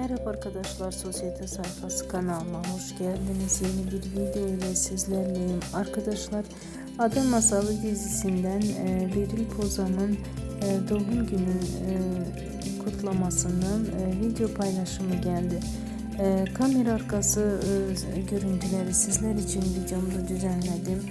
Merhaba arkadaşlar Sosyete sayfası kanalıma hoş geldiniz. Yeni bir video ile sizlerleyim. Arkadaşlar Ada Masalı dizisinden e, Beril Pozan'ın e, doğum günü e, kutlamasının e, video paylaşımı geldi. E, kamera arkası e, görüntüleri sizler için videomda düzenledim.